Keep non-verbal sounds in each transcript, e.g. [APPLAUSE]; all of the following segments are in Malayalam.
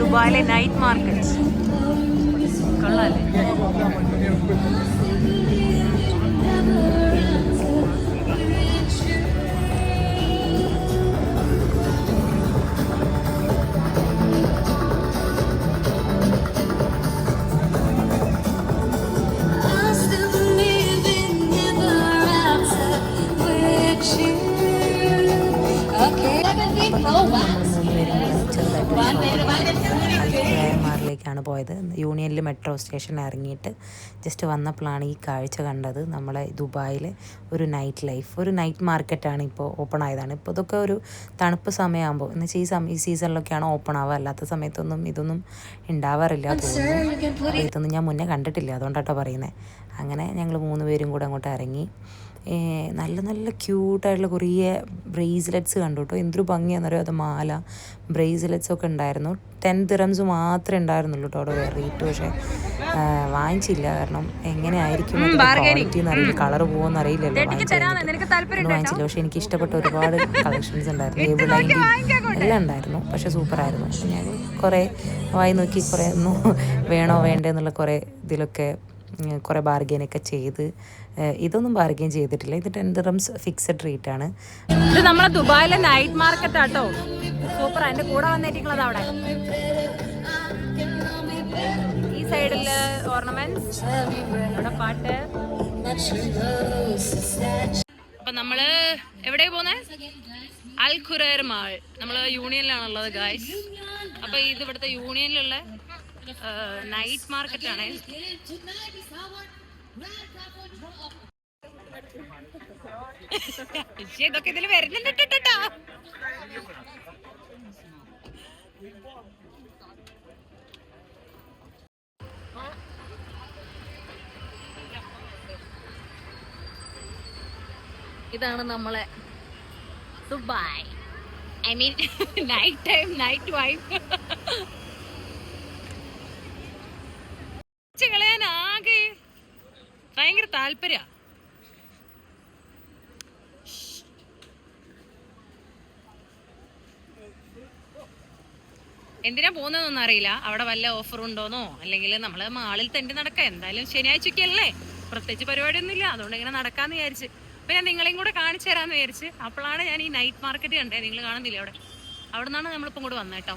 ദുബായിലെ നൈറ്റ് മാർക്കറ്റ് കൊള്ളാല്ലേ? മാറിലേക്കാണ് പോയത്. യൂണിയനിൽ മെട്രോ സ്റ്റേഷനിൽ ഇറങ്ങിയിട്ട് ജസ്റ്റ് വന്നപ്പോഴാണ് ഈ കാഴ്ച കണ്ടത്. നമ്മളെ ദുബായിലെ ഒരു നൈറ്റ് ലൈഫ് ഒരു നൈറ്റ് മാർക്കറ്റാണ് ഇപ്പോൾ ഓപ്പൺ ആയതാണ്. ഇപ്പോൾ ഇതൊക്കെ ഒരു തണുപ്പ് സമയമാകുമ്പോൾ എന്ന് വെച്ചാൽ ഈ സമയം ഈ സീസണിലൊക്കെയാണ് ഓപ്പൺ ആവുക? അല്ലാത്ത സമയത്തൊന്നും ഇതൊന്നും ഉണ്ടാവാറില്ല തോന്നുന്നു. ഇതൊന്നും ഞാൻ മുന്നേ കണ്ടിട്ടില്ല. അതുകൊണ്ടാട്ടോ പറയുന്നത് അങ്ങനെ ഞങ്ങൾ മൂന്ന് പേരും കൂടെ അങ്ങോട്ട് ഇറങ്ങി. നല്ല നല്ല ക്യൂട്ടായിട്ടുള്ള കുറേ ബ്രേസ്ലെറ്റ്സ് കണ്ടു കേട്ടോ എന്തൊരു ഭംഗിയാണെന്നറിയോ അത് മാല ബ്രേസ്ലെറ്റ്സ് ഒക്കെ ഉണ്ടായിരുന്നു. ടെൻ ദിറംസ് മാത്രമേ ഉണ്ടായിരുന്നുള്ളൂ കേട്ടോ അവിടെ റേറ്റ് പക്ഷേ വാങ്ങിച്ചില്ല. കാരണം എങ്ങനെയായിരിക്കും ക്വാളിറ്റി എന്നറിയില്ല കളർ പോകുമെന്ന് അറിയില്ലല്ലോ വാങ്ങിച്ചില്ല. പക്ഷെ എനിക്ക് ഇഷ്ടപ്പെട്ട ഒരുപാട് കളക്ഷൻസ് ഉണ്ടായിരുന്നു. ഏബിളൈന്റെ എല്ലാം ഉണ്ടായിരുന്നു. പക്ഷെ സൂപ്പറായിരുന്നു. പക്ഷെ ഞാൻ കുറേ വായി നോക്കി കുറേ ഒന്നും വേണോ വേണ്ടേ എന്നുള്ള കുറേ ഇതിലൊക്കെ കുറേ ബാർഗെയിനൊക്കെ ചെയ്ത് ഇതൊന്നും ബാർഗെയിൻ ചെയ്തിട്ടില്ല. ഇത് ടെൻ റംസ് ഫിക്സഡ് റേറ്റ് ആണ്. ഇത് നമ്മളെ ദുബായിലെ നൈറ്റ് മാർക്കറ്റ് ആട്ടോ. സൂപ്പർ എന്റെ കൂടെ വന്നിട്ടുള്ളത് അവിടെ. ഈ സൈഡിൽ ഓർണമെന്റ്സ് ഇവിടെ പാട്ട്. അപ്പൊ നമ്മൾ എവിടെയാ പോന്നെ? Al Ghurair mall. നമ്മൾ യൂണിയനിലാണുള്ളത് ഗായ്സ് അപ്പൊ ഇത് ഇവിടുത്തെ യൂണിയനിലുള്ള നൈറ്റ് മാർക്കറ്റ് ആണ് ഇതൊക്കെ ഇതിൽ വരുന്നുണ്ട് കേട്ടോ ഇതാണ് നമ്മളെ Dubai. I mean night time night life കളയാൻ ആകെ ഭയങ്കര താല്പര്യ എന്തിനാ പോകുന്നതെന്നൊന്നും അറിയില്ല. അവിടെ വല്ല ഓഫർ ഉണ്ടോന്നോ? അല്ലെങ്കിൽ നമ്മൾ മാളിൽ തന്നെ നടക്കാം. എന്തായാലും ശനിയാഴ്ചയ്ക്കല്ലേ പ്രത്യേകിച്ച് പരിപാടിയൊന്നും ഇല്ല അതുകൊണ്ട് ഇങ്ങനെ നടക്കാന്ന് വിചാരിച്ച്. അപ്പൊ ഞാൻ നിങ്ങളെയും കൂടെ കാണിച്ചു തരാന്ന് വിചാരിച്ച് അപ്പോഴാണ് ഞാൻ ഈ നൈറ്റ് മാർക്കറ്റ് കണ്ടേ. നിങ്ങൾ കാണുന്നില്ല അവിടെ? അവിടെ നിന്നാണ് നമ്മളിപ്പം കൂടെ വന്നേട്ടോ കേട്ടോ.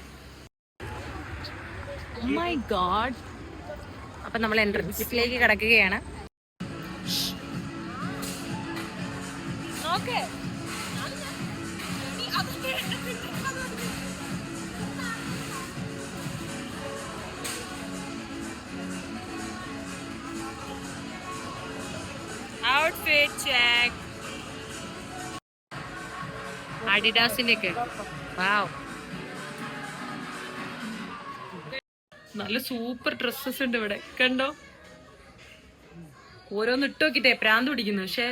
മൈ ഗാഡ് അപ്പൊ നമ്മൾ എൻട്രൻസിലേക്ക് കിടക്കുകയാണ്. നോക്ക് ഔട്ട്ഫിറ്റ് ചെക്ക് അഡിഡാസിന്റെ ഒക്കെ വാവ് നല്ല സൂപ്പർ ഡ്രസ്സസ് ഉണ്ട് ഇവിടെ. കണ്ടോ? ഓരോന്ന് ഇട്ട് നോക്കിട്ടേ പ്രാന്ത് പിടിക്കുന്നു. പക്ഷെ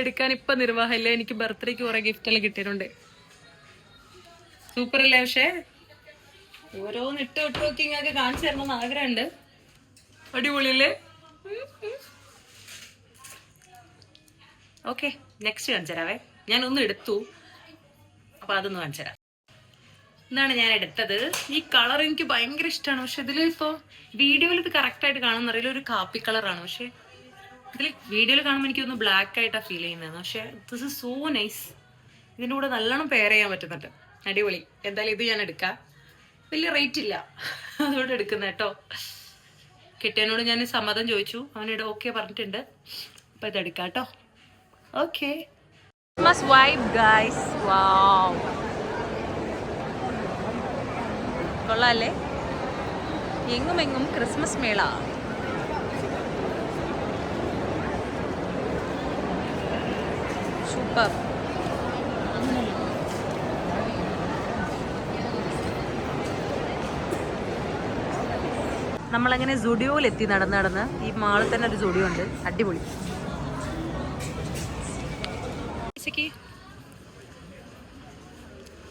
എടുക്കാൻ ഇപ്പൊ നിർവാഹമില്ല. എനിക്ക് ബർത്ത്ഡേക്ക് കുറെ ഗിഫ്റ്റ് എല്ലാം കിട്ടിയിട്ടുണ്ട്. സൂപ്പർ അല്ലേ പക്ഷേ ഓരോന്ന് ഇട്ട് ഇട്ട് നോക്കി ഇങ്ങനെ കാണിച്ചു തരണമെന്ന് ആഗ്രഹമുണ്ട്. അടിപൊളിയല്ലേ? ഓക്കെ നെക്സ്റ്റ് കാണിച്ചു തരാവേ. ഒന്ന് എടുത്തു. അപ്പൊ അതൊന്ന് കാണിച്ചു തരാം. ഇതാണ് ഞാൻ എടുത്തത്. ഈ കളർ എനിക്ക് ഭയങ്കര ഇഷ്ടമാണ് പക്ഷെ ഇതിൽ ഇപ്പോ വീഡിയോയിൽ ഇത് കറക്റ്റ് ആയിട്ട് കാണുന്നറിയില്ല ഒരു കാപ്പി കളറാണ് പക്ഷെ ഇതിൽ വീഡിയോയിൽ കാണുമ്പോൾ എനിക്കൊന്ന് ബ്ലാക്ക് ആയിട്ടാണ് ഫീൽ ചെയ്യുന്നത് പക്ഷേ ദിസ് ഇസ് സോ നൈസ് ഇതിന്റെ കൂടെ നല്ലോണം പെയർ ചെയ്യാൻ പറ്റുന്നുണ്ട്. അടിപൊളി. എന്തായാലും ഇത് ഞാൻ എടുക്കാം. വലിയ റേറ്റ് ഇല്ല. [LAUGHS] അതുകൊണ്ട് എടുക്കുന്ന കേട്ടോ. കിട്ടിയനോട് ഞാൻ സമ്മതം ചോദിച്ചു. അവനോട് ഓക്കെ പറഞ്ഞിട്ടുണ്ട്. അപ്പൊ ഇത് എടുക്കാം കേട്ടോ. ഓക്കെ ക്രിസ്മസ് വൈബ് ഗൈസ് കൊള്ളാല്ലേ? എങ്ങും എങ്ങും ക്രിസ്മസ് മേള. സൂപ്പർ നമ്മളങ്ങനെ സുഡിയോയിലെത്തി നടന്ന് നടന്ന് ഈ മാളിൽ തന്നെ ഒരു സുഡിയോ ഉണ്ട് അടിപൊളി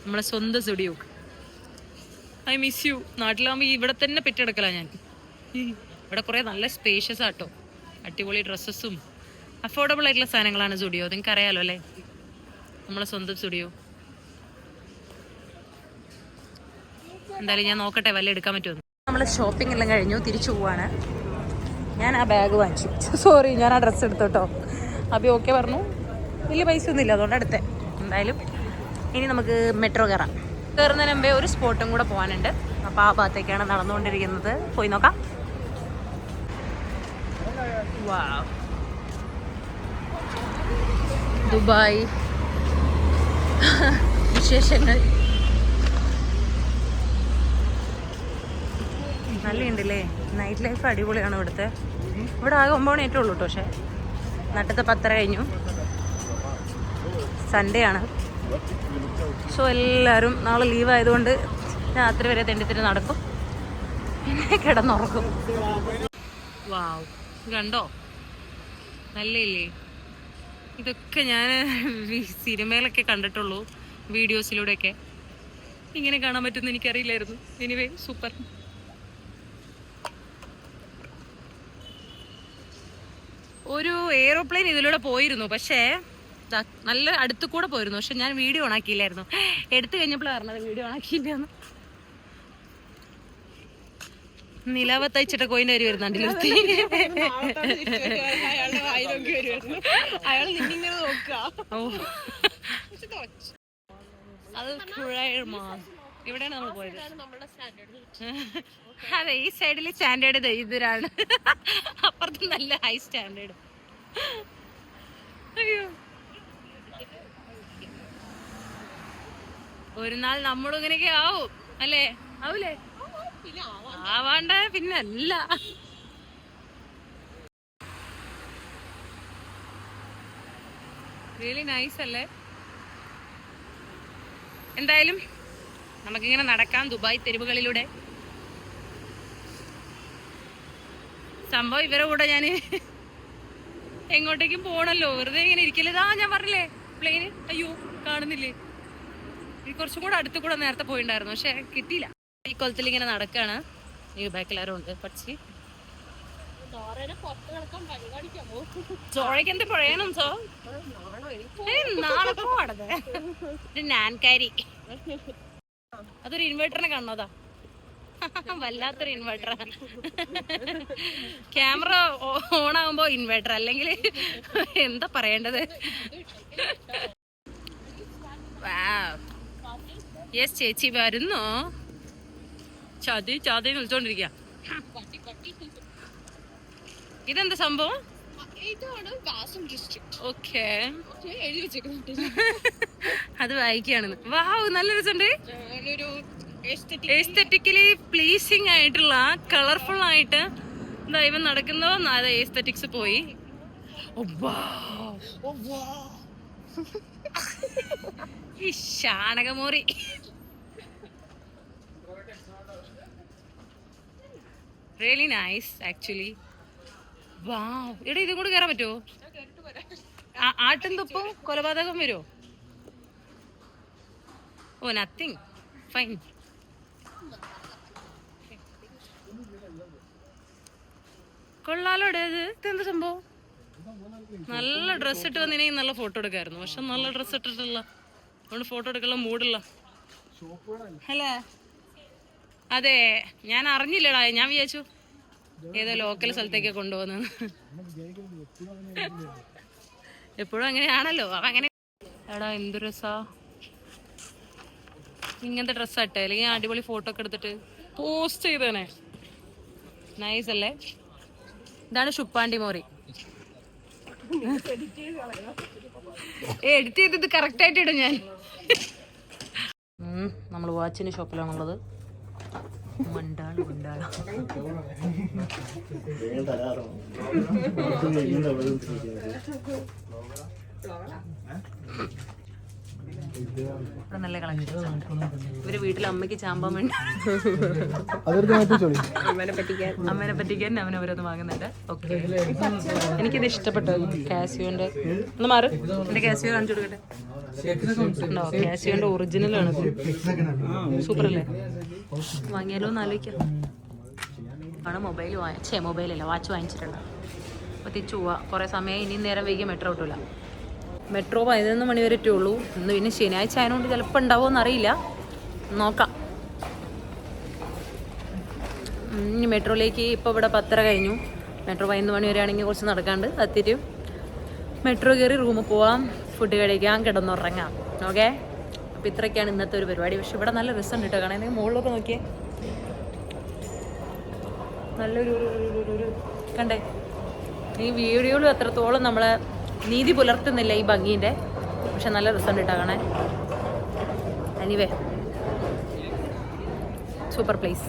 നമ്മളെ സ്വന്തം സുഡിയോ. ഐ മിസ് യു നാട്ടിലാകുമ്പോൾ ഇവിടെ തന്നെ പെറ്റെടുക്കലാണ് ഞാൻ. ഇവിടെ കുറേ നല്ല സ്പേഷ്യസ് ആട്ടോ. അടിപൊളി ഡ്രസ്സസും അഫോർഡബിൾ ആയിട്ടുള്ള സാധനങ്ങളാണ് സ്റ്റുഡിയോ നിങ്ങൾക്ക് അറിയാലോ അല്ലേ? നമ്മളെ സ്വന്തം സ്റ്റുഡിയോ എന്തായാലും ഞാൻ നോക്കട്ടെ വല്ല എടുക്കാൻ പറ്റുമോ നമ്മൾ ഷോപ്പിംഗ് എല്ലാം കഴിഞ്ഞു തിരിച്ചു പോവാണ്. ഞാൻ ആ ബാഗ് വാങ്ങിച്ചു. സോറി ഞാൻ ആ ഡ്രസ്സ് എടുത്തോട്ടോ. അബി ഓക്കെ പറഞ്ഞു. വലിയ പൈസ ഒന്നുമില്ല അതുകൊണ്ട് അടുത്തെ എന്തായാലും ഇനി നമുക്ക് മെട്രോ കയറാം. കയറുന്നതിന് മുമ്പേ ഒരു സ്പോട്ടും കൂടെ പോകാനുണ്ട് അപ്പോൾ ആ ഭാഗത്തേക്കാണ് നടന്നുകൊണ്ടിരിക്കുന്നത്. പോയി നോക്കാം. Wow Dubai. വിശേഷങ്ങൾ. നല്ലുണ്ടല്ലേ നൈറ്റ് ലൈഫ് അടിപൊളിയാണ് ഇവിടുത്തെ. ഇവിടെ ആകെ ഒമ്പത് മണി ഏറ്റവും ഉള്ളൂ കേട്ടോ പക്ഷേ. നട്ടത്തെ പത്തര കഴിഞ്ഞു. സൺഡേ ആണ്. സോ എല്ലാവരും നാളെ ലീവ് ആയതുകൊണ്ട് രാത്രി വരെ തെണ്ടിത്തിരി നടക്കും. പിന്നെ കിടന്നുറക്കും വാവ് കണ്ടോ? നല്ലില്ലേ ഇതൊക്കെ ഞാൻ സിനിമയിലൊക്കെ കണ്ടിട്ടുള്ളൂ വീഡിയോസിലൂടെയൊക്കെ. ഇങ്ങനെ കാണാൻ പറ്റുമെന്ന് എനിക്കറിയില്ലായിരുന്നു. എനിവേ സൂപ്പർ ഒരു എയ്റോപ്ലെയിൻ ഇതിലൂടെ പോയിരുന്നു പക്ഷേ നല്ല അടുത്തു കൂടെ പോയിരുന്നു. പക്ഷെ ഞാൻ വീഡിയോ ഓണാക്കിയില്ലായിരുന്നു എടുത്തു കഴിഞ്ഞപ്പോഴാണ് പറഞ്ഞത് വീഡിയോ ഓണാക്കിയില്ലാന്ന് നിലാവ തയ്ച്ചിട്ട കോയിന്റെ വരി വരുന്നുണ്ട് അത് കുഴമ ഇവിടെയാണ് നമ്മൾ അതെ ഈ സൈഡിൽ സ്റ്റാൻഡേർഡ് ഇതിലാണ് അപ്പുറത്ത് നല്ല ഹൈ സ്റ്റാൻഡേർഡ് അയ്യോ. ഒരു നാൾ നമ്മളിങ്ങനെയൊക്കെ ആവും. അല്ലേ? ആവൂലേ? ആവാണ്ട പിന്നെ അല്ല. റിയലി നൈസ് അല്ലേ? എന്തായാലും നമുക്കിങ്ങനെ നടക്കാം ദുബായ് തെരുവുകളിലൂടെ. സംഭവം ഇവരെ കൂടെ ഞാൻ എങ്ങോട്ടേക്കും പോണല്ലോ. വെറുതെ ഇങ്ങനെ ഇരിക്കില്ല. ഇതാ ഞാൻ പറഞ്ഞില്ലേ പ്ലെയിന് അയ്യോ കാണുന്നില്ലേ. കുറച്ചും കൂടെ അടുത്ത് കൂടെ നേരത്തെ പോയിണ്ടായിരുന്നു. പക്ഷെ കിട്ടിയില്ല. ഈ കൊലത്തിൽ ഇങ്ങനെ നടക്കാണ്. ഈ ബാക്കിൽ ആരും ഉണ്ട്. പക്ഷി ചോഴയ്ക്ക് എന്ത് പറയണം സോ? നാളെ നാൻകാരി. അതൊരു ഇൻവെർട്ടറിനെ കാണുന്നതാ. വല്ലാത്തൊരു ഇൻവെർട്ടർ ക്യാമറ ഓൺ ആകുമ്പോ ഇൻവെർട്ടർ അല്ലെങ്കിൽ എന്താ പറയേണ്ടത്? യെസ് ചേച്ചി വരുന്നോ? ചതി ചതി വിളിച്ചോണ്ടിരിക്ക ഇതെന്താ സംഭവം? ഓക്കേ. അത് വായിക്കാണ് വാവ് നല്ല രസമുണ്ട്. എസ്തെറ്റിക്കലി പ്ലീസിങ് ആയിട്ടുള്ള കളർഫുൾ ആയിട്ട് എന്താ ഇവൻ നടക്കുന്നോ? എസ്തറ്റിക്സ് പോയി. ഈ ശാണകമോറി റിയലി നൈസ് ആക്ച്വലി വാ എടാ ഇതും കൂടെ കയറാൻ പറ്റുമോ ആട്ടും തുപ്പും കൊലപാതകം വരുമോ ഓ നത്തിങ് ഫൈൻ കൊള്ളാലോ ഇത് ഇതെന്താ സംഭവം? നല്ല ഡ്രസ് ഇട്ട് വന്നിനെങ്കിൽ നല്ല ഫോട്ടോ എടുക്കായിരുന്നു. പക്ഷെ നല്ല ഡ്രസ് ഇട്ടിട്ടില്ല അതുകൊണ്ട് ഫോട്ടോ എടുക്കാനുള്ള മൂടില്ല ഹലോ അതെ ഞാൻ അറിഞ്ഞില്ലടാ. ഞാൻ വിചാരിച്ചു ഏതോ ലോക്കൽ സ്ഥലത്തേക്ക് കൊണ്ടുപോകുന്നത് എപ്പോഴും അങ്ങനെയാണല്ലോ. അങ്ങനെ എടാ എന്ത് രസാ. ഇങ്ങനത്തെ ഡ്രസ്സ് ഇട്ടെ. അല്ലെങ്കിൽ അടിപൊളി ഫോട്ടോ ഒക്കെ എടുത്തിട്ട് പോസ്റ്റ് ചെയ്തേനെ. നൈസ് അല്ലേ? ഇതാണ് ഷുപ്പാണ്ടി മോറി. എഡിറ്റ് ചെയ്തത് കറക്റ്റ് ആയിട്ട് ഇടും ഞാൻ. നമ്മൾ വാച്ചിന് ഷോപ്പിലാണുള്ളത് മണ്ടാണ് മണ്ടാണ് ഇവിടെ നല്ല കളക്ഷൻസ് ഉണ്ട് ഇവർ വീട്ടിൽ അമ്മയ്ക്ക് ചാമ്പാൻ വേണ്ടി അമ്മനെ പറ്റിക്കാൻ. അവൻ അവരൊന്ന് വാങ്ങുന്നുണ്ട്. ഓക്കെ. എനിക്കിത് ഇഷ്ടപ്പെട്ടു. കാസിയോന്റെ ഒന്ന് മാറ്. എന്റെ കാസിയോ കാണിച്ചു കൊടുക്കട്ടെ? കാസിയോന്റെ ഒറിജിനൽ ആണ് സൂപ്പർ അല്ലേ വാങ്ങിയാലോ എന്ന് ആലോചിക്കാം. ആണ് മൊബൈൽ വാങ്ങിച്ചേ മൊബൈലല്ല വാച്ച് വാങ്ങിച്ചിട്ടുണ്ട് അപ്പോൾ തിരിച്ചു പോവാ. കുറേ സമയം ഇനി നേരം വൈകി മെട്രോ കിട്ടൂല മെട്രോ പതിനൊന്ന് മണി വരെ ഉള്ളൂ. ഇന്ന് പിന്നെ ശനിയാഴ്ച ആയതുകൊണ്ട് ചിലപ്പോൾ ഉണ്ടാവുമോ എന്നറിയില്ല നോക്കാം. ഇനി മെട്രോയിലേക്ക് ഇപ്പോൾ ഇവിടെ പത്തര കഴിഞ്ഞു. മെട്രോ പതിനൊന്ന് മണി വരെ ആണെങ്കിൽ കുറച്ച് നടക്കാണ്ട് എത്തിയിട്ട്. മെട്രോ കയറി റൂമിൽ പോവാം ഫുഡ് കഴിക്കാം കിടന്നുറങ്ങാം. ഓക്കെ അപ്പോൾ ഇത്രയൊക്കെയാണ് ഇന്നത്തെ ഒരു പരിപാടി. പക്ഷെ ഇവിടെ നല്ല റിസൾട്ട് കേട്ടോ കാണാൻ. മുകളിലൊക്കെ നോക്കിയേ. നല്ലൊരു കണ്ടേ? ഈ വീഡിയോയിലും എത്രത്തോളം നമ്മളെ നീതി പുലർത്തുന്നില്ല ഈ ഭംഗീന്റെ. പക്ഷെ നല്ല റിസൾട്ട് ഇട്ടാകണേ എനിവേ സൂപ്പർ പ്ലേസ്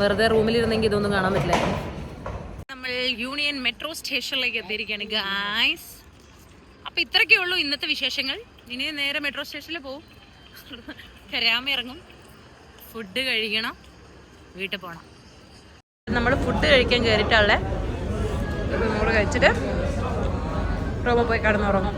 വെറുതെ റൂമിലിരുന്നെങ്കിൽ ഇതൊന്നും കാണാൻ പറ്റില്ല. നമ്മൾ യൂണിയൻ മെട്രോ സ്റ്റേഷനിലേക്ക് എത്തിയിരിക്കുകയാണ് ഗായ്സ് അപ്പം ഇത്രയൊക്കെ ഉള്ളൂ ഇന്നത്തെ വിശേഷങ്ങൾ. ഇനി നേരെ മെട്രോ സ്റ്റേഷനിൽ പോവും. കരാമ ഇറങ്ങും. ഫുഡ് കഴിക്കണം. വീട്ടിൽ പോകണം നമ്മൾ ഫുഡ് കഴിക്കാൻ കയറിയിട്ടുള്ളത് നമ്മൾ കഴിച്ചിട്ട് റൂമിൽ പോയി കിടന്നുറങ്ങും.